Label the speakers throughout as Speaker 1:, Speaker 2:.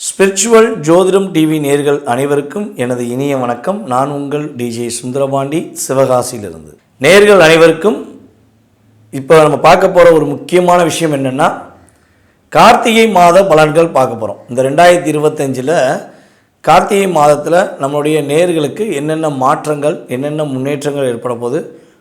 Speaker 1: Spiritual ஜோதிடம் TV நேர்கள் அனைவருக்கும் எனது இனிய வணக்கம். நான் உங்கள் டிஜே சுந்தரபாண்டி சிவகாசியிலிருந்து. நேர்கள் அனைவருக்கும் இப்போ நம்ம பார்க்க போகிற ஒரு முக்கியமான விஷயம் என்னென்னா கார்த்திகை மாத பலன்கள் பார்க்க போகிறோம் இந்த ரெண்டாயிரத்தி இருபத்தஞ்சில் கார்த்திகை மாதத்தில் நம்மளுடைய நேர்களுக்கு என்னென்ன மாற்றங்கள் என்னென்ன முன்னேற்றங்கள் ஏற்பட போகுது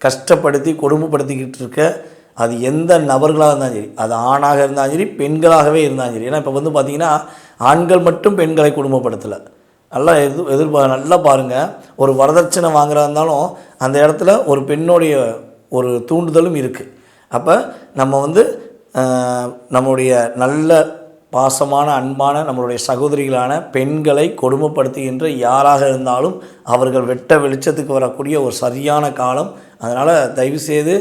Speaker 1: கஷ்டப்படுத்தி கொடுமைப்படுத்திக்கிட்டு இருக்க அது எந்த நபர்களாக இருந்தாலும் சரி அது ஆணாக இருந்தாலும் சரி பெண்களாகவே இருந்தாலும் சரி. ஏன்னா இப்போ வந்து பார்த்திங்கன்னா ஆண்கள் மட்டும் பெண்களை கொடுமைப்படுத்தலை நல்லா எது எதிர்பார்க்க நல்லா பாருங்கள் ஒரு வரதட்சணை வாங்குறதா இருந்தாலும் அந்த இடத்துல ஒரு பெண்ணுடைய ஒரு தூண்டுதலும் இருக்குது அப்போ நம்ம வந்து நம்முடைய நல்ல பாசமான அன்பான நம்மளுடைய சகோதரிகளான பெண்களை கொடுமைப்படுத்துகின்ற யாராக இருந்தாலும் அவர்கள் வெட்ட வெளிச்சத்துக்கு வரக்கூடிய ஒரு சரியான காலம் அதனால் தயவுசெய்து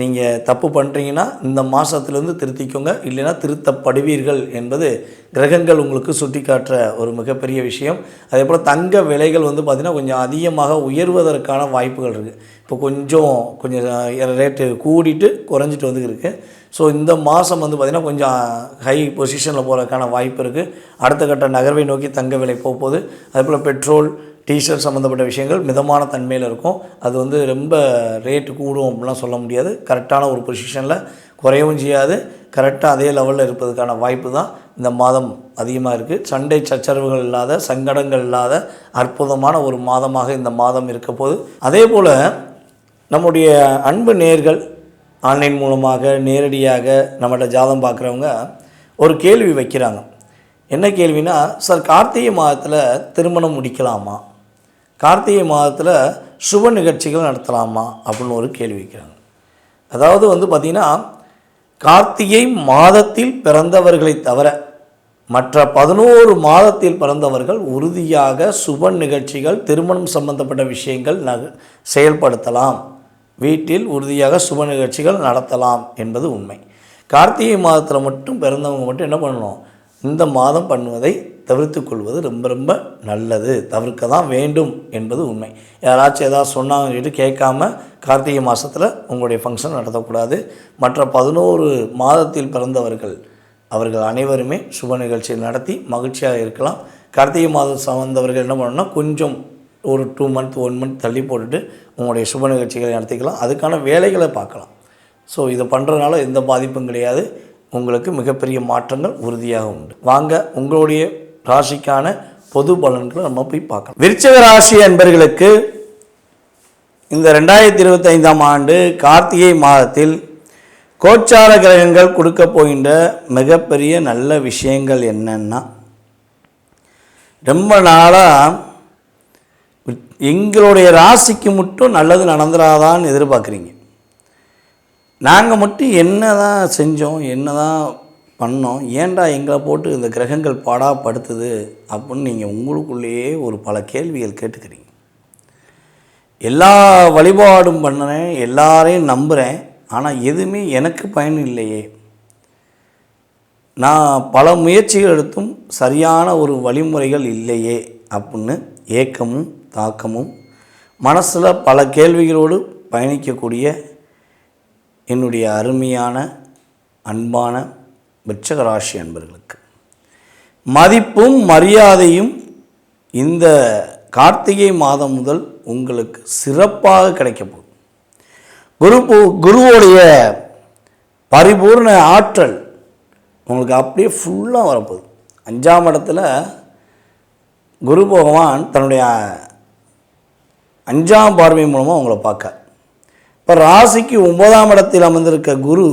Speaker 1: நீங்கள் தப்பு பண்ணுறீங்கன்னா இந்த மாதத்துலேருந்து திருத்திக்கோங்க. இல்லைன்னா திருத்தப்படுவீர்கள் என்பது கிரகங்கள் உங்களுக்கு சுட்டிக்காட்டுற ஒரு மிகப்பெரிய விஷயம். அதே போல் தங்க விலைகள் வந்து பார்த்திங்கன்னா கொஞ்சம் அதிகமாக உயர்வதற்கான வாய்ப்புகள் இருக்குது இப்போ கொஞ்சம் கொஞ்சம் ரேட்டு கூடிட்டு குறைஞ்சிட்டு வந்து இருக்குது ஸோ இந்த மாதம் வந்து பார்த்திங்கன்னா கொஞ்சம் ஹை பொசிஷனில் போகிறதுக்கான வாய்ப்பு இருக்குது அடுத்த கட்ட நகர்வை நோக்கி தங்க விலை போக போகுது அதே போல் பெட்ரோல் டீஷர்ட் சம்மந்தப்பட்ட விஷயங்கள் மிதமான தன்மையில் இருக்கும். அது வந்து ரொம்ப ரேட்டு கூடும் அப்படிலாம் சொல்ல முடியாது. கரெக்டான ஒரு பொசிஷனில் குறையவும் செய்யாது. கரெக்டாக அதே லெவலில் இருப்பதுக்கான வாய்ப்பு தான் இந்த மாதம் அதிகமாக இருக்குது சண்டை சச்சரவுகள் இல்லாத சங்கடங்கள் இல்லாத அற்புதமான ஒரு மாதமாக இந்த மாதம் இருக்க போது அதே போல் நம்முடைய அன்பு நேர்கள் ஆன்லைன் மூலமாக நேரடியாக நம்மகிட்ட ஜாதம் பார்க்குறவங்க ஒரு கேள்வி வைக்கிறாங்க. என்ன கேள்வினா சார் கார்த்திகை மாதத்தில் திருமணம் முடிக்கலாமா? கார்த்திகை மாதத்தில் சுப நிகழ்ச்சிகள் நடத்தலாமா அப்படின்னு ஒரு கேள்வி வைக்கிறாங்க. அதாவது வந்து பார்த்திங்கன்னா கார்த்திகை மாதத்தில் பிறந்தவர்களை தவிர மற்ற பதினோரு மாதத்தில் பிறந்தவர்கள் உறுதியாக சுப நிகழ்ச்சிகள் திருமணம் சம்பந்தப்பட்ட விஷயங்கள் நக செயல்படுத்தலாம். வீட்டில் உறுதியாக சுப நிகழ்ச்சிகள் நடத்தலாம் என்பது உண்மை. கார்த்திகை மாதத்தில் மட்டும் பிறந்தவங்க மட்டும் என்ன பண்ணணும்? இந்த மாதம் பண்ணுவதை தவிர்த்து கொள்வது ரொம்ப ரொம்ப நல்லது. தவிர்க்க தான் வேண்டும் என்பது உண்மை. யாராச்சும் ஏதாவது சொன்னாங்கன்னு சொல்லிட்டு கேட்காம கார்த்திகை மாதத்தில் உங்களுடைய ஃபங்க்ஷன் நடத்தக்கூடாது. மற்ற பதினோரு மாதத்தில் பிறந்தவர்கள் அவர்கள் அனைவருமே சுப நிகழ்ச்சியை நடத்தி மகிழ்ச்சியாக இருக்கலாம். கார்த்திகை மாதம் சார்ந்தவர்கள் என்ன பண்ணணும்னா கொஞ்சம் ஒரு டூ மந்த் ஒன் மந்த் தள்ளி போட்டுட்டு உங்களுடைய சுப நிகழ்ச்சிகளை நடத்திக்கலாம். அதுக்கான வேலைகளை பார்க்கலாம். ஸோ இதை பண்ணுறதுனால எந்த பாதிப்பும் கிடையாது. உங்களுக்கு மிகப்பெரிய மாற்றங்கள் உறுதியாக உண்டு. வாங்க உங்களுடைய ராசிக்கான பொது பலன்களை நம்ம போய் பார்க்கலாம் விருச்சக ராசி அன்பர்களுக்கு இந்த ரெண்டாயிரத்தி இருபத்தைந்தாம் ஆண்டு கார்த்திகை மாதத்தில் கோச்சார கிரகங்கள் கொடுக்க போகின்ற மிகப்பெரிய நல்ல விஷயங்கள் என்னென்னா ரொம்ப நாளாக எங்களுடைய ராசிக்கு மட்டும் நல்லது நடந்துடாதான்னு எதிர்பார்க்குறீங்க. நாங்கள் மட்டும் என்ன தான் செஞ்சோம் என்ன தான் பண்ணோம். ஏன்டா எங்களை போட்டு இந்த கிரகங்கள் பாடாப்படுத்துது அப்படின்னு நீங்கள் உங்களுக்குள்ளேயே ஒரு பல கேள்விகள் கேட்டுக்கிறீங்க. எல்லா வழிபாடும் பண்ணுறேன் எல்லாரையும் நம்புகிறேன் ஆனால் எதுவுமே எனக்கு பயன் இல்லையே. நான் பல முயற்சிகள் எடுத்தும் சரியான ஒரு வழிமுறைகள் இல்லையே அப்படின்னு ஏக்கமும் தாக்கமும் மனசில் பல கேள்விகளோடு பயணிக்கக்கூடிய என்னுடைய அருமையான அன்பான விருச்சக ராசி அன்பர்களுக்கு. மதிப்பும் மரியாதையும் இந்த கார்த்திகை மாதம் முதல் உங்களுக்கு சிறப்பாக கிடைக்க போகுது. குரு பு- குருவோடைய பரிபூர்ண ஆற்றல் உங்களுக்கு அப்படியே ஃபுல்லாக வரப்போகுது. அஞ்சாம் இடத்துல குரு பகவான் தன்னுடைய அஞ்சாம் பார்வை மூலமாக உங்களை பார்க்க இப்போ ராசிக்கு ஒன்பதாம் இடத்தில் அமர்ந்திருக்க குரு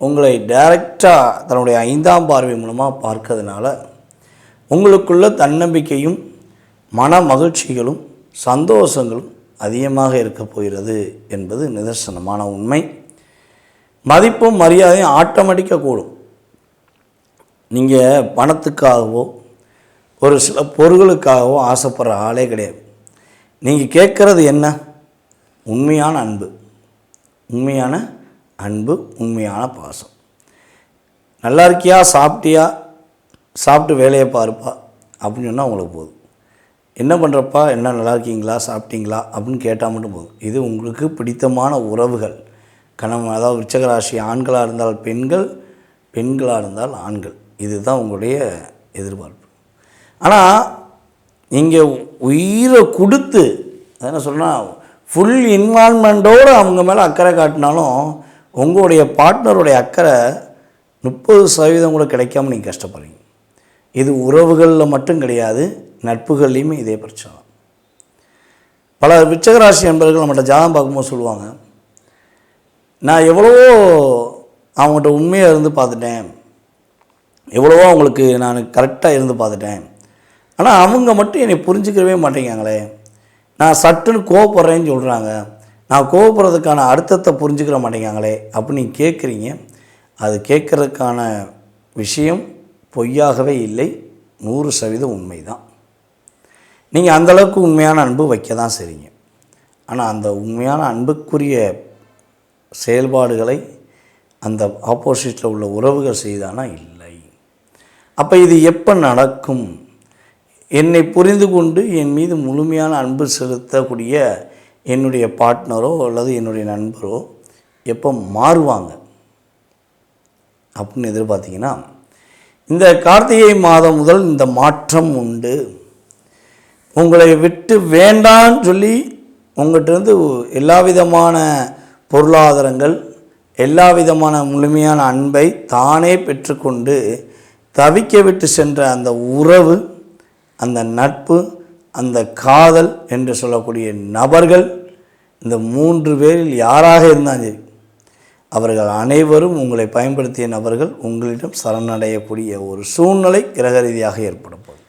Speaker 1: உங்களை டைரக்டாக தன்னுடைய ஐந்தாம் பார்வை மூலமாக பார்க்கறதுனால உங்களுக்குள்ள தன்னம்பிக்கையும் மன மகிழ்ச்சிகளும் சந்தோஷங்களும் அதிகமாக இருக்க போகிறது என்பது நிதர்சனமான உண்மை. மதிப்பும் மரியாதையும் ஆட்டோமேட்டிக்காக கூடும். நீங்கள் பணத்துக்காகவோ ஒரு சில பொருள்களுக்காகவோ ஆசைப்படுற ஆளே கிடையாது. நீங்கள் கேட்குறது என்ன? உண்மையான அன்பு. உண்மையான அன்பு உண்மையான பாசம். நல்லா இருக்கியா சாப்பிட்டியா? சாப்பிட்டு வேலையை பாருப்பா அப்படின்னு சொன்னால் உங்களுக்கு போதும். என்ன பண்ணுறப்பா என்ன நல்லா இருக்கீங்களா சாப்பிட்டீங்களா அப்படின்னு கேட்டால் மட்டும் போதும். இது உங்களுக்கு பிடித்தமான உறவுகள். கணவன் அதாவது உச்சகராசி ஆண்களாக இருந்தால் பெண்கள் பெண்களாக இருந்தால் ஆண்கள். இதுதான் உங்களுடைய எதிர்பார்ப்பு. ஆனால் நீங்கள் உயிரை கொடுத்து என்ன சொன்னால் ஃபுல் இன்வால்மெண்ட்டோடு அவங்க மேலே அக்கறை காட்டினாலும் உங்களுடைய பார்ட்னருடைய அக்கறை முப்பது சதவீதம் கூட கிடைக்காம நீங்கள் கஷ்டப்படுறீங்க. இது உறவுகளில் மட்டும் கிடையாது நட்புகள்லையுமே இதே பிரச்சனை. பல விச்சகராசி நண்பர்கள் நம்மகிட்ட ஜாதகம் பார்க்கும்போது சொல்லுவாங்க நான் எவ்வளவோ அவங்ககிட்ட உண்மையாக இருந்து பார்த்துட்டேன். எவ்வளவோ அவங்களுக்கு நான் கரெக்டாக இருந்து பார்த்துட்டேன். ஆனால் அவங்க மட்டும் என்னை புரிஞ்சுக்கவே மாட்டேங்காங்களே நான் சட்டுன்னு கோவப்படுறேன்னு சொல்கிறாங்க நான் கோவப்படுறதுக்கான அர்த்தத்தை புரிஞ்சுக்கிற மாட்டேங்காங்களே அப்படின்னு நீங்கள் கேட்குறீங்க. அது கேட்குறதுக்கான விஷயம் பொய்யாகவே இல்லை. நூறு சதவீதம் உண்மை தான் நீங்கள் அந்தளவுக்கு உண்மையான அன்பு வைக்க தான் சரிங்க ஆனால் அந்த உண்மையான அன்புக்குரிய செயல்பாடுகளை அந்த ஆப்போசிட்டில் உள்ள உறவுகள் செய்தானா? இல்லை. அப்போ இது எப்போ நடக்கும்? என்னை புரிந்து கொண்டு என் மீது முழுமையான அன்பு செலுத்தக்கூடிய என்னுடைய பார்ட்னரோ அல்லது என்னுடைய நண்பரோ எப்போ மாறுவாங்க அப்படின்னு எதிர்பார்த்தீங்கன்னா இந்த கார்த்திகை மாதம் முதல் இந்த மாற்றம் உண்டு. உங்களை விட்டு வேண்டான்னு சொல்லி உங்கள்கிட்ட இருந்து எல்லா விதமான பொருளாதாரங்கள் எல்லா விதமான முழுமையான அன்பை தானே பெற்றுக்கொண்டு தவிக்க விட்டு சென்ற அந்த உறவு அந்த நட்பு அந்த காதல் என்று சொல்லக்கூடிய நபர்கள் இந்த மூன்று பேரில் யாராக இருந்தாலும் சரி அவர்கள் அனைவரும் உங்களை பயன்படுத்திய நபர்கள் உங்களிடம் சரணடையக்கூடிய ஒரு சூழ்நிலை கிரக ரீதியாக ஏற்படும் போது.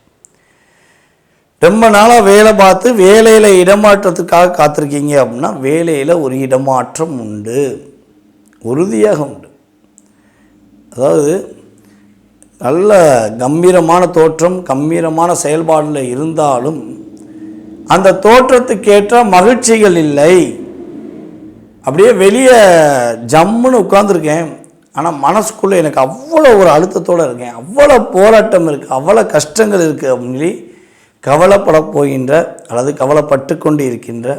Speaker 1: ரொம்ப நாளாக வேலை பார்த்து வேலையில் இடமாற்றத்துக்காக காத்திருக்கீங்க அப்படின்னா வேலையில் ஒரு இடமாற்றம் உண்டு உறுதியாக உண்டு. அதாவது நல்ல கம்பீரமான தோற்றம் கம்பீரமான செயல்பாடில் இருந்தாலும் அந்த தோற்றத்துக்கேற்ற மகிழ்ச்சிகள் இல்லை. அப்படியே வெளியே ஜம்முன்னு உட்காந்துருக்கேன் ஆனால் மனசுக்குள்ளே எனக்கு அவ்வளோ ஒரு அழுத்தத்தோடு இருக்கேன். அவ்வளோ போராட்டம் இருக்குது அவ்வளோ கஷ்டங்கள் இருக்குது அப்படின்னு சொல்லி கவலைப்பட போகின்ற அல்லது கவலைப்பட்டு கொண்டு இருக்கின்ற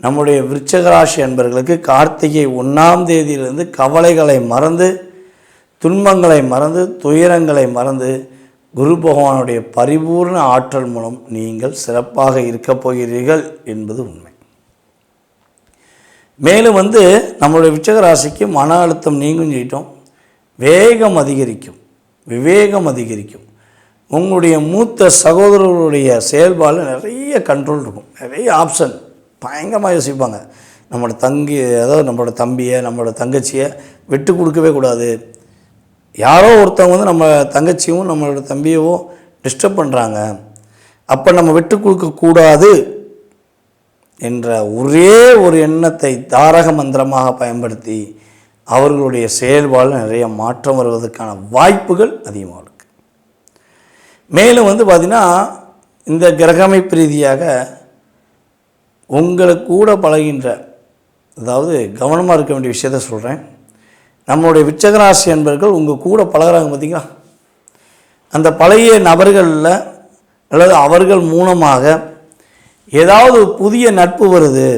Speaker 1: நம்முடைய விருச்சகராசி அன்பர்களுக்கு கார்த்திகை ஒன்றாம் தேதியிலிருந்து கவலைகளை மறந்து துன்பங்களை மறந்து துயரங்களை மறந்து குரு பகவானுடைய பரிபூர்ண ஆற்றல் மூலம் நீங்கள் சிறப்பாக இருக்கப் போகிறீர்கள் என்பது உண்மை. மேலும் வந்து நம்மளுடைய விச்சக ராசிக்கு மன அழுத்தம் நீங்கும் சொல்லிட்டோம் வேகம் அதிகரிக்கும். விவேகம் அதிகரிக்கும். உங்களுடைய மூத்த சகோதரர்களுடைய செயல்பாடு நிறைய கண்ட்ரோல் இருக்கும். நிறைய ஆப்ஷன் பயங்கரமாக யோசிப்பாங்க. நம்மளோட தங்கி அதாவது நம்மளோட தம்பியை நம்மளோட தங்கச்சியை விட்டு கொடுக்கவே கூடாது. யாரோ ஒருத்தவங்க வந்து நம்ம தங்கச்சியும் நம்மளோட தம்பியவோ டிஸ்டர்ப் பண்ணுறாங்க அப்போ நம்ம விட்டு கொடுக்கக்கூடாது என்ற ஒரே ஒரு எண்ணத்தை தாரக மந்திரமாக பயன்படுத்தி அவர்களுடைய செயல்பாடு நிறைய மாற்றம் வருவதற்கான வாய்ப்புகள் அதிகமாக இருக்குது மேலும் வந்து பார்த்திங்கன்னா இந்த கிரகமைப்பு ரீதியாக உங்களுக்கு கூட பழகின்ற அதாவது கவனமாக இருக்க வேண்டிய விஷயத்த சொல்கிறேன் நம்மளுடைய விச்சகராசி என்பர்கள் உங்கள் கூட பழகுறாங்க பார்த்தீங்களா அந்த பழைய நபர்களில் அல்லது அவர்கள் மூலமாக ஏதாவது புதிய நட்பு வருது.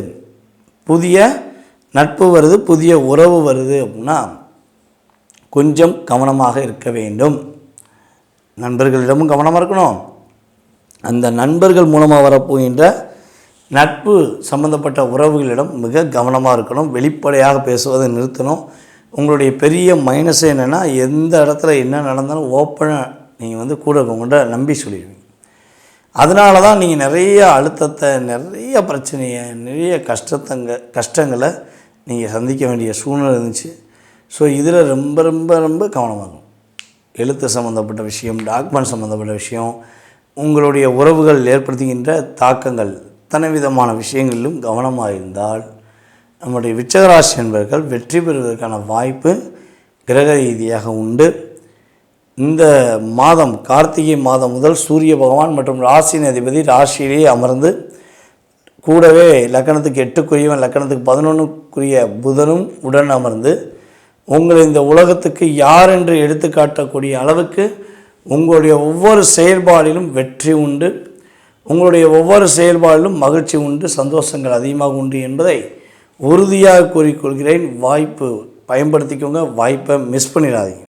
Speaker 1: புதிய நட்பு வருது புதிய உறவு வருது அப்படின்னா கொஞ்சம் கவனமாக இருக்க வேண்டும். நண்பர்களிடமும் கவனமாக இருக்கணும். அந்த நண்பர்கள் மூலமாக வரப்போகின்ற நட்பு சம்பந்தப்பட்ட உறவுகளிடம் மிக கவனமாக இருக்கணும். வெளிப்படையாக பேசுவதை நிறுத்தணும். உங்களுடைய பெரிய மைனஸ் என்னென்னா எந்த இடத்துல என்ன நடந்தாலும் ஓப்பனாக நீங்கள் வந்து கூட இருக்கவங்கள்ட்ட நம்பி சொல்லிடுவீங்க. அதனால தான் நீங்கள் நிறைய அழுத்தத்தை நிறைய பிரச்சனையை நிறைய கஷ்டத்தங்க கஷ்டங்களை நீங்கள் சந்திக்க வேண்டிய சூழ்நிலை இருந்துச்சு. ஸோ இதில் ரொம்ப ரொம்ப ரொம்ப கவனமாகும் எழுத்து சம்மந்தப்பட்ட விஷயம் டாக்குமெண்ட் சம்மந்தப்பட்ட விஷயம் உங்களுடைய உறவுகள் ஏற்படுத்துகின்ற தாக்கங்கள் தனி விதமான விஷயங்களிலும் கவனமாக இருந்தால் நம்முடைய விச்சகராசி என்பவர்கள் வெற்றி பெறுவதற்கான வாய்ப்பு கிரக ரீதியாக உண்டு. இந்த மாதம் கார்த்திகை மாதம் முதல் சூரிய பகவான் மற்றும் ராசியின் அதிபதி ராசியிலேயே அமர்ந்து கூடவே லக்கணத்துக்கு எட்டுக்குரியவன் லக்கணத்துக்கு பதினொன்றுக்குரிய புதனும் உடன் அமர்ந்து உங்களை இந்த உலகத்துக்கு யார் என்று எடுத்துக்காட்டக்கூடிய அளவுக்கு உங்களுடைய ஒவ்வொரு செயல்பாடிலும் வெற்றி உண்டு. உங்களுடைய ஒவ்வொரு செயல்பாடிலும் மகிழ்ச்சி உண்டு சந்தோஷங்கள் அதிகமாக உண்டு என்பதை உறுதியாக கூறிக்கொள்கிறேன் வாய்ப்பு பயன்படுத்திக்கோங்க வாய்ப்பை மிஸ் பண்ணிடாதீங்க.